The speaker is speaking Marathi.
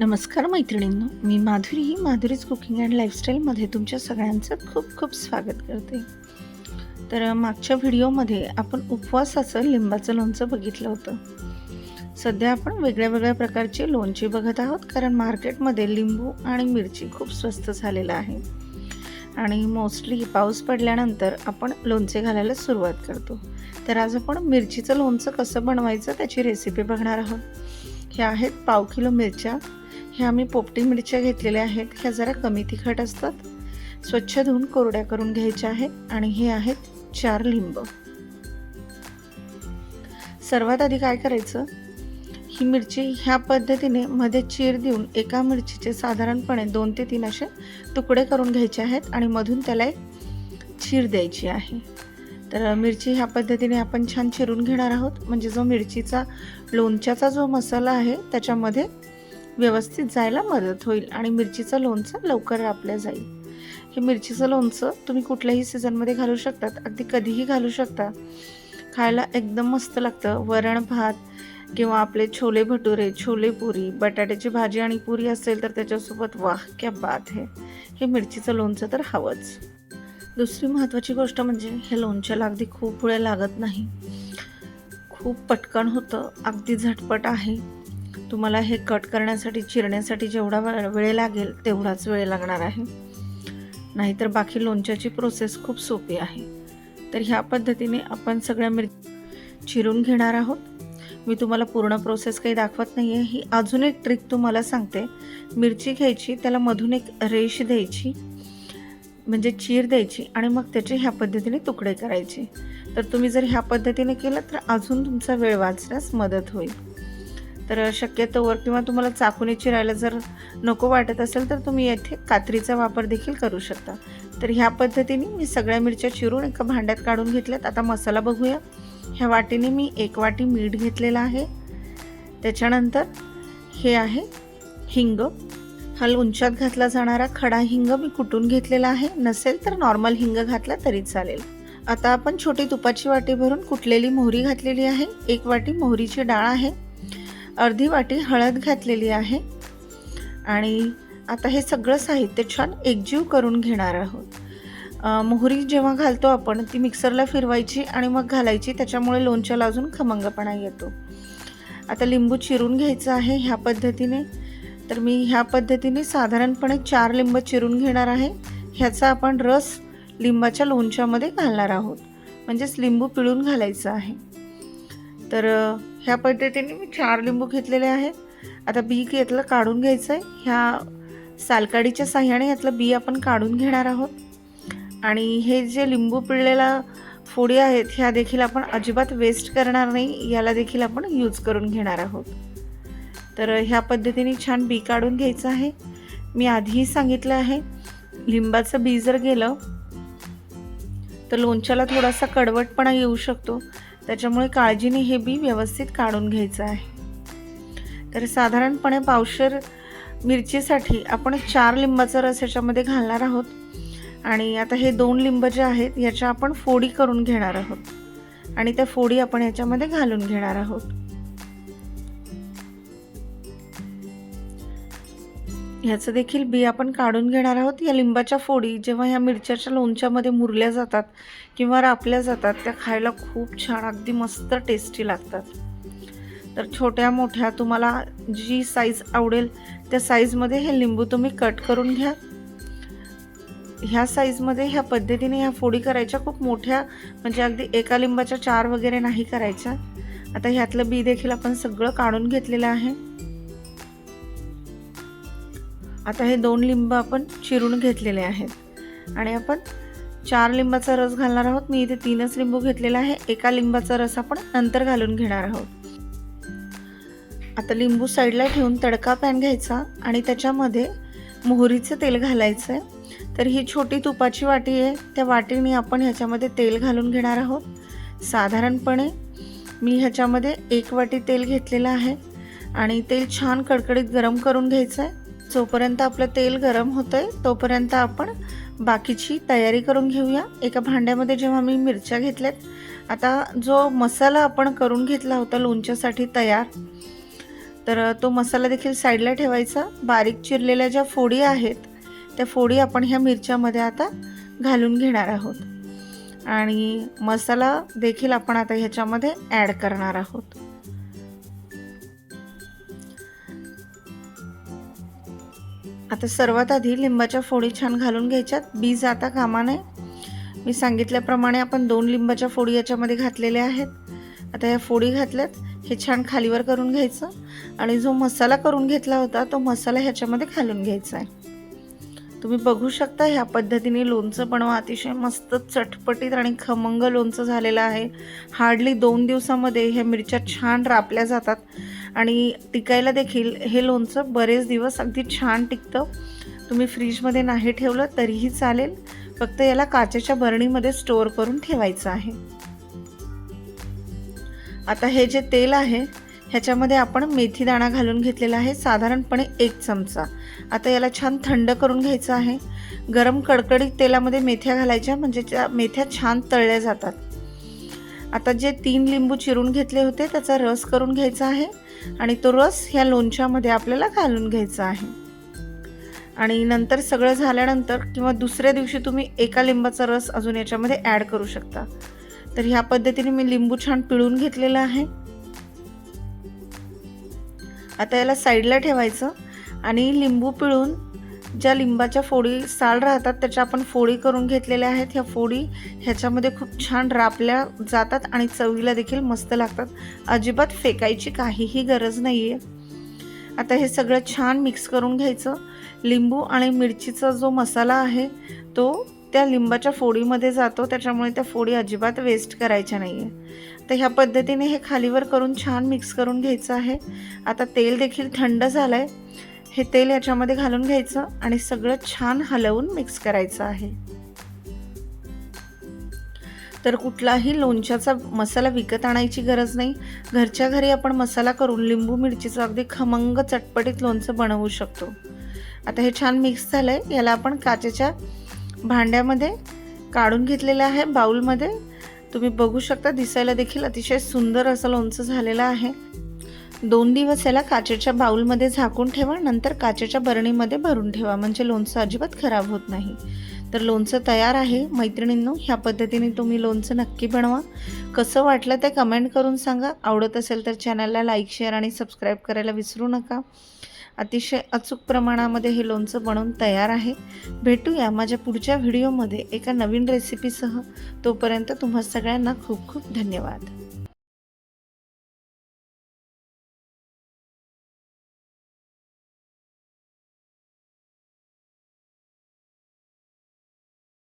नमस्कार मैत्रिणींनो मी माधुरी माधुरीज कुकिंग अँड लाईफस्टाईलमध्ये तुमच्या सगळ्यांचं खूप खूप स्वागत करते. तर मागच्या व्हिडिओमध्ये आपण उपवासाचं लिंबाचं लोणचं बघितलं होतं. सध्या आपण वेगळ्या वेगळ्या प्रकारचे लोणचे बघत आहोत कारण मार्केटमध्ये लिंबू आणि मिरची खूप स्वस्त झालेलं आहे. आणि मोस्टली पाऊस पडल्यानंतर आपण लोणचे घालायला सुरुवात करतो. तर आज आपण मिरचीचं लोणचं कसं बनवायचं त्याची रेसिपी बघणार आहोत. ह्या आहेत पाव किलो मिरच्या ह्या आम्ही पोपटी मिरच्या घेतलेल्या आहेत. ह्या जरा कमी तिखट असतात. स्वच्छ धुवून कोरड्या करून घ्यायच्या आहेत आणि हे आहेत चार लिंब. सर्वात आधी काय करायचं? ही मिरची ह्या पद्धतीने मध्ये चीर देऊन एका मिरचीचे साधारणपणे दोन ते तीन असे तुकडे करून घ्यायचे आहेत आणि मधून त्याला एक चीर द्यायची आहे. तर मिरची ह्या पद्धतीने आपण छान चिरून घेणार आहोत. म्हणजे जो मिरचीचा लोणच्याचा जो मसाला आहे त्याच्यामध्ये व्यवस्थित जायला मदत होईल आणि मिरचीचं लोणचं लवकर आपल्या जाईल. हे मिरचीचं लोणचं तुम्ही कुठल्याही सीझनमध्ये घालू शकतात अगदी कधीही घालू शकता. खायला एकदम मस्त लागतं. वरण भात किंवा आपले छोले भटुरे छोले पुरी बटाट्याची भाजी आणि पुरी असेल तर त्याच्यासोबत वाह क्या बात है. हे मिरचीचं लोणचं तर हवंच. दुसरी महत्त्वाची गोष्ट म्हणजे हे लोणच्याला अगदी खूप वेळ लागत नाही. खूप पटकन होतं अगदी झटपट आहे. तुम्हाला हे कट करण्यासाठी चिरण्यासाठी जेवढा वेळ वेळ लागेल तेवढाच वेळ लागणार आहे. नाहीतर बाकी लोणच्याची प्रोसेस खूप सोपी आहे. तर ह्या पद्धतीने आपण सगळ्या मिर चिरून घेणार आहोत. मी तुम्हाला पूर्ण प्रोसेस काही दाखवत नाही आहे ही अजून एक ट्रिक तुम्हाला सांगते. मिरची घ्यायची त्याला मधून एक रेश द्यायची म्हणजे चीर द्यायची आणि मग त्याचे ह्या पद्धतीने तुकडे करायचे. तर तुम्ही जर ह्या पद्धतीने केलं तर अजून तुमचा वेळ वाचण्यास मदत होईल. तर शक्यतोवर किंवा तुम्हाला चाकूने चिरायला जर नको वाटत असेल तर तुम्ही येथे कात्रीचा वापर देखील करू शकता. तर ह्या पद्धतीने मी सगळ्या मिरच्या चिरून एका भांड्यात काढून घेतल्यात. आता मसाला बघूया. ह्या वाटीने मी एक वाटी मीठ घेतलेलं आहे. त्याच्यानंतर हे आहे हिंग. हा लोणच्यात घातला जाणारा खडा हिंग मी कुटून घेतलेला आहे. नसेल तर नॉर्मल हिंग घातला तरी चालेल. आता आपण छोटी तुपाची वाटी भरून कुटलेली मोहरी घातलेली आहे. एक वाटी मोहरीची डाळ आहे. अर्धी वाटी हळद घातलेली आहे. आणि आता हे सगळं साहित्य छान एकजीव करून घेणार आहोत. मोहरी जेव्हा घालतो आपण ती मिक्सरला फिरवायची आणि मग घालायची त्याच्यामुळे लोणच्याला अजून खमंगपणा येतो. आता लिंबू चिरून घ्यायचं आहे ह्या पद्धतीने. तर मी ह्या पद्धतीने साधारणपणे चार लिंब चिरून घेणार आहे. ह्याचा आपण रस लिंबाच्या लोणच्यामध्ये घालणार आहोत. म्हणजेच लिंबू पिळून घालायचं आहे. तर ह्या पद्धतीने मी चार लिंबू घेतलेले आहेत. आता बी यातलं काढून घ्यायचं आहे ह्या सालकाडीच्या साह्याने यातलं बी आपण काढून घेणार आहोत. आणि हे जे लिंबू पिळलेला फोडी आहेत ह्या देखील आपण अजिबात वेस्ट करणार नाही. याला देखील आपण यूज करून घेणार आहोत. तर ह्या पद्धतीने छान बी काढून घ्यायचं आहे. मी आधीही सांगितलं आहे लिंबाचं बी जर गेलं तर लोणच्याला थोडासा कडवटपणा येऊ शकतो. त्याच्यामुळे काळजीने हे बी व्यवस्थित काढून घ्यायचं आहे. तर साधारणपणे पावशेर मिरचीसाठी आपण चार लिंबाचा रस याच्यामध्ये घालणार आहोत. आणि आता हे दोन लिंब जे आहेत याच्या आपण फोडी करून घेणार आहोत. आणि त्या फोडी आपण याच्यामध्ये घालून घेणार आहोत. ह्याचं देखील बी आपण काढून घेणार आहोत. या लिंबाच्या फोडी जेव्हा ह्या मिरच्याच्या लोणच्यामध्ये मुरल्या जातात किंवा रापल्या जातात त्या खायला खूप छान अगदी मस्त टेस्टी लागतात. तर छोट्या मोठ्या तुम्हाला जी साईज आवडेल त्या साईजमध्ये हे लिंबू तुम्ही कट करून घ्या. ह्या साईजमध्ये ह्या पद्धतीने ह्या फोडी करायच्या. खूप मोठ्या म्हणजे अगदी एका लिंबाच्या चार वगैरे नाही करायच्या. आता ह्यातलं बी देखील आपण सगळं काढून घेतलेलं आहे. आता हे दोन लिंब आपण चिरून घेतलेले आहेत. आणि आपण चार लिंबाचा रस घालणार आहोत. मी इथे तीनच लिंबू घेतलेला आहे. एका लिंबाचा रस आपण नंतर घालून घेणार आहोत. आता लिंबू साईडला ठेवून तडका पॅन घ्यायचा आणि त्याच्यामध्ये मोहरीचं तेल घालायचं आहे तर ही छोटी तुपाची वाटी आहे. त्या वाटीने आपण ह्याच्यामध्ये तेल घालून घेणार आहोत. साधारणपणे मी ह्याच्यामध्ये एक वाटी तेल घेतलेलं आहे. आणि तेल छान कडकडीत गरम करून घ्यायचं आहे जोपर्यंत आपलं तेल गरम होतं आहे तोपर्यंत आपण बाकीची तयारी करून घेऊया. एका भांड्यामध्ये जेव्हा मी मिरच्या घेतल्यात आता जो मसाला आपण करून घेतला होता लोणच्यासाठी तयार तर तो मसाला देखील साईडला ठेवायचा. बारीक चिरलेल्या ज्या फोडी आहेत त्या फोडी आपण ह्या मिरच्यामध्ये आता घालून घेणार आहोत. आणि मसाला देखील आपण आता ह्याच्यामध्ये ॲड करणार आहोत. आता सर्वात आधी लिंबाच्या फोडी छान घालून घ्यायच्यात. बी जाता कामा नये मी सांगितल्याप्रमाणे आपण दोन लिंबाच्या फोडी याच्यामध्ये घातलेल्या आहेत. आता या फोडी घातल्यात हे छान खालीवर करून घ्यायचं आणि जो मसाला करून घेतला होता तो मसाला ह्याच्यामध्ये घालून घ्यायचा आहे. तुम्ही बघू शकता ह्या पद्धतीने लोणचं बनवा. अतिशय मस्त चटपटीत आणि खमंग लोणचं झालेलं आहे. हार्डली दोन दिवसामध्ये ह्या मिरच्या छान रापल्या जातात. आणि टिकायला देखील हे लोणचं बरेच दिवस अगदी छान टिकतं. तुम्ही फ्रीजमध्ये नाही ठेवलं तरीही चालेल. फक्त याला काचेच्या बरणीमध्ये स्टोअर करून ठेवायचं आहे. आता हे जे तेल आहे ह्याच्यामध्ये आपण मेथी दाणा घालून घेतलेला आहे साधारणपणे एक चमचा. आता याला छान थंड करून घ्यायचं आहे. गरम कडकडीत तेलामध्ये मेथ्या घालायच्या म्हणजे त्या मेथ्या छान तळल्या जातात. आता जे तीन लिंबू चिरून घेतले होते त्याचा रस करून घ्यायचा आहे. आणि तो रस ह्या लोणच्यामध्ये आपल्याला घालून घ्यायचा आहे. आणि नंतर सगळं झाल्यानंतर किंवा दुसऱ्या दिवशी तुम्ही एका लिंबाचा रस अजून याच्यामध्ये ॲड करू शकता. तर ह्या पद्धतीने मी लिंबू छान पिळून घेतलेला आहे. आता याला साईडला ठेवायचं आणि लिंबू पिळून ज्या लिंबाच्या फोडी साल राहतात त्याच्या आपण फोडी करून घेतलेल्या आहेत. ह्या फोडी ह्याच्यामध्ये खूप छान रापल्या जातात आणि चवीला देखील मस्त लागतात. अजिबात फेकायची काहीही गरज नाही आहे आता हे सगळं छान मिक्स करून घ्यायचं. लिंबू आणि मिरचीचा जो मसाला आहे तो त्या लिंबाच्या फोडीमध्ये जातो. त्याच्यामुळे त्या फोडी अजिबात वेस्ट करायच्या नाही आहे तर ह्या पद्धतीने हे खालीवर करून छान मिक्स करून घ्यायचं आहे. आता तेल देखील थंड झालं आहे हे तेल याच्यामध्ये घालून घ्यायचं आणि सगळं छान हलवून मिक्स करायचं आहे. तर कुठलाही लोणच्याचा मसाला विकत आणायची गरज नाही. घरच्या घरी आपण मसाला करून लिंबू मिरचीचं अगदी खमंग चटपटीत लोणचं बनवू शकतो. आता हे छान मिक्स झालं आहे याला आपण काचेच्या भांड्यामध्ये काढून घेतलेलं आहे बाऊलमध्ये तुम्ही बघू शकता दिसायला देखील अतिशय सुंदर असं लोणचं झालेलं आहे. दोन दिवस याला काचेच्या बाऊलमध्ये झाकून ठेवा नंतर काचेच्या बरणीमध्ये भरून ठेवा. म्हणजे लोणचं अजिबात खराब होत नाही. तर लोणचं तयार आहे. मैत्रिणींनो ह्या पद्धतीने तुम्ही लोणचं नक्की बनवा. कसं वाटलं ते कमेंट करून सांगा. आवडत असेल तर चॅनलला लाईक शेअर आणि सबस्क्राईब करायला विसरू नका. अतिशय अचूक प्रमाणामध्ये हे लोणचं बनवून तयार आहे. भेटूया माझ्या पुढच्या व्हिडिओमध्ये एका नवीन रेसिपीसह तोपर्यंत तुम्हा सगळ्यांना खूप खूप धन्यवाद.